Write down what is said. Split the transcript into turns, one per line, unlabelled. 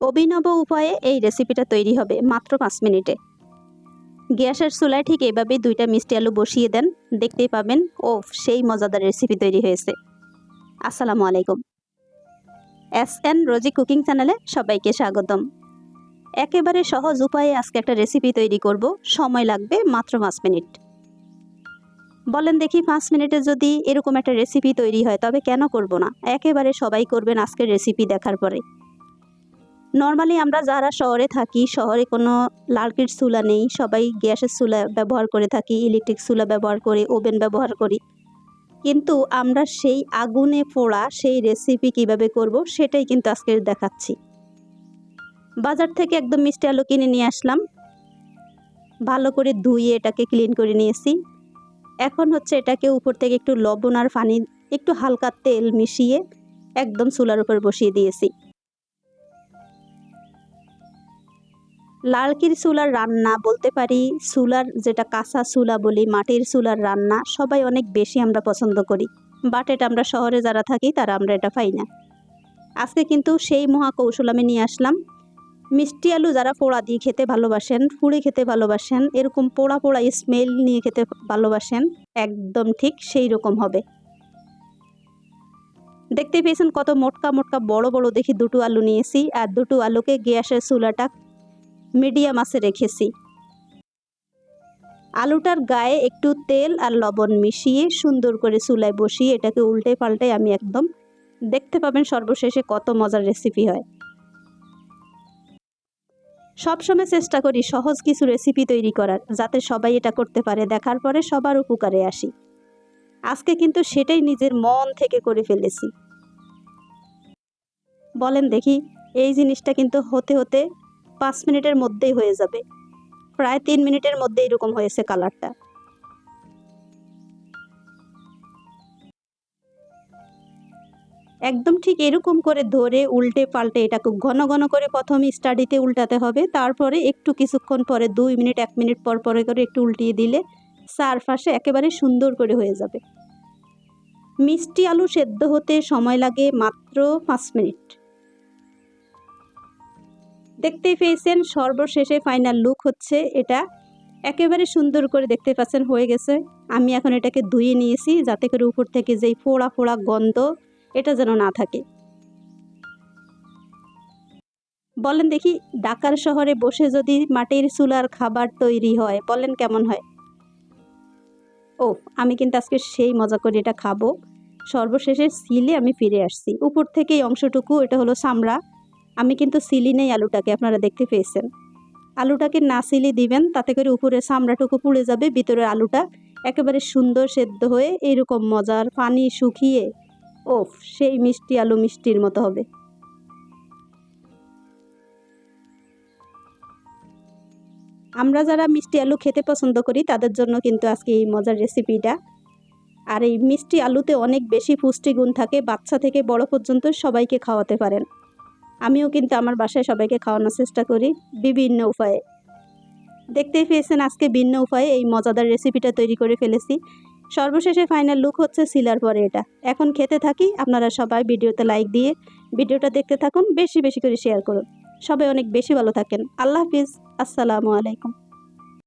অভিনব উপায়ে এই রেসিপিটা তৈরি হবে, মাত্র পাঁচ মিনিটে। গ্যাসের চুলায় ঠিক এভাবেই দুইটা মিষ্টি আলু বসিয়ে দেন, দেখতেই পাবেন ও সেই মজাদার রেসিপি তৈরি হয়েছে। আসসালামু আলাইকুম। এস এন রোজি কুকিং চ্যানেলে সবাইকে স্বাগতম। একেবারে সহজ উপায়ে আজকে একটা রেসিপি তৈরি করব, সময় লাগবে মাত্র পাঁচ মিনিট। বলেন দেখি পাঁচ মিনিটে যদি এরকম একটা রেসিপি তৈরি হয়, তবে কেন করব না? একেবারে সবাই করবেন আজকের রেসিপি দেখার পরে। নর্মালি আমরা যারা শহরে থাকি, শহরে কোনো লার্কির চুলা নেই, সবাই গ্যাসের চুলা ব্যবহার করে থাকি ইলেকট্রিক চুলা ব্যবহার করি ওভেন ব্যবহার করি। কিন্তু আমরা সেই আগুনে পোড়া, সেই রেসিপি কীভাবে করব, সেটাই কিন্তু আজকে দেখাচ্ছি। বাজার থেকে একদম মিষ্টি আলু কিনে নিয়ে আসলাম। ভালো করে ধুয়ে এটাকে ক্লিন করে নিয়েছি। এখন হচ্ছে এটাকে উপর থেকে একটু লবণ আর পানি, একটু হালকা তেল মিশিয়ে একদম চুলার উপর বসিয়ে দিয়েছি। লালকির চুলার রান্না বলতে পারি, চুলার যেটা কাঁচা চুলা বলি, মাটির চুলার রান্না সবাই অনেক বেশি আমরা পছন্দ করি। বাট এটা আমরা শহরে যারা থাকি তারা আমরা এটা পাই না। আজকে কিন্তু সেই মহাকৌশল আমি নিয়ে আসলাম। মিষ্টি আলু যারা পোড়া দিয়ে খেতে ভালোবাসেন ফুড়ে খেতে ভালোবাসেন, এরকম পোড়া পোড়া স্মেল নিয়ে খেতে ভালোবাসেন, একদম ঠিক সেই রকম হবে। দেখতে পেয়েছেন কত মোটকা মোটকা বড় বড় দেখি দুটো আলু নিয়েছি, আর দুটো আলুকে গ্যাসের চুলাটা মিডিয়াম আছে রেখেছি। আলুটার গায়ে একটু তেল আর লবণ মিশিয়ে সুন্দর করে চুলায় বসিয়ে এটাকে উল্টে পাল্টে আমি একদম দেখতে পাবেন সর্বশেষে কত মজার রেসিপি হয়। সবসময় চেষ্টা করি সহজ কিছু রেসিপি তৈরি করার, যাতে সবাই এটা করতে পারে, দেখার পরে সবার উপকারে আসি। আজকে কিন্তু সেটাই নিজের মন থেকে করে ফেলেছি। বলেন দেখি, এই জিনিসটা কিন্তু হতে হতে পাঁচ মিনিটের মধ্যেই হয়ে যাবে। প্রায় তিন মিনিটের মধ্যে এরকম হয়েছে কালারটা। একদম ঠিক এরকম করে ধরে উল্টে পাল্টে এটা খুব ঘন ঘন করে প্রথমে স্টাডিতে উল্টাতে হবে, তারপরে একটু কিছুক্ষণ পরে, দুই মিনিট, এক মিনিট পর পরে করে একটু উল্টিয়ে দিলে চারপাশে একেবারে সুন্দর করে হয়ে যাবে। মিষ্টি আলু সেদ্ধ হতে সময় লাগে মাত্র পাঁচ মিনিট। দেখতেই পেয়েছেন, সর্বশেষে ফাইনাল লুক হচ্ছে এটা। একেবারে সুন্দর করে দেখতে পাচ্ছেন, হয়ে গেছে। আমি এখন এটাকে ধুয়ে নিয়েছি, যাতে করে উপর থেকে যেই ফোড়া ফোড়া গন্ধ, এটা যেন না থাকে। বলেন দেখি, ঢাকার শহরে বসে যদি মাটির চুলার খাবার তৈরি হয়, বলেন কেমন হয়? ও আমি কিন্তু আজকে সেই মজা করে এটা খাব। সর্বশেষে সিলে আমি ফিরে আসছি। উপর থেকে এই অংশটুকু, এটা হলো চামড়া। আমি কিন্তু সিলি নেই আলুটাকে, আপনারা দেখতে পেয়েছেন। আলুটাকে না সিলি দিবেন, তাতে করে উপরে চামড়াটুকু পুড়ে যাবে ভিতরে আলুটা একেবারে সুন্দর সেদ্ধ হয়ে এইরকম মজার পানি শুকিয়ে, ওফ, সেই মিষ্টি আলু মিষ্টির মতো হবে। আমরা যারা মিষ্টি আলু খেতে পছন্দ করি, তাদের জন্য কিন্তু আজকে এই মজার রেসিপিটা। আর এই মিষ্টি আলুতে অনেক বেশি পুষ্টিগুণ থাকে, বাচ্চা থেকে বড় পর্যন্ত সবাইকে খাওয়াতে পারেন। আমিও কিন্তু আমার বাসায় সবাইকে খাওয়ানোর চেষ্টা করি বিভিন্ন উপায়ে। দেখতেই পেয়েছেন আজকে ভিন্ন উপায়ে এই মজাদার রেসিপিটা তৈরি করে ফেলেছি। সর্বশেষে ফাইনাল লুক হচ্ছে সিলার পরে এটা। এখন খেতে থাকি, আপনারা সবাই ভিডিওতে লাইক দিয়ে ভিডিওটা দেখতে থাকুন, বেশি বেশি করে শেয়ার করুন। সবাই অনেক বেশি ভালো থাকেন। আল্লাহ হাফিজ। আসসালামু আলাইকুম।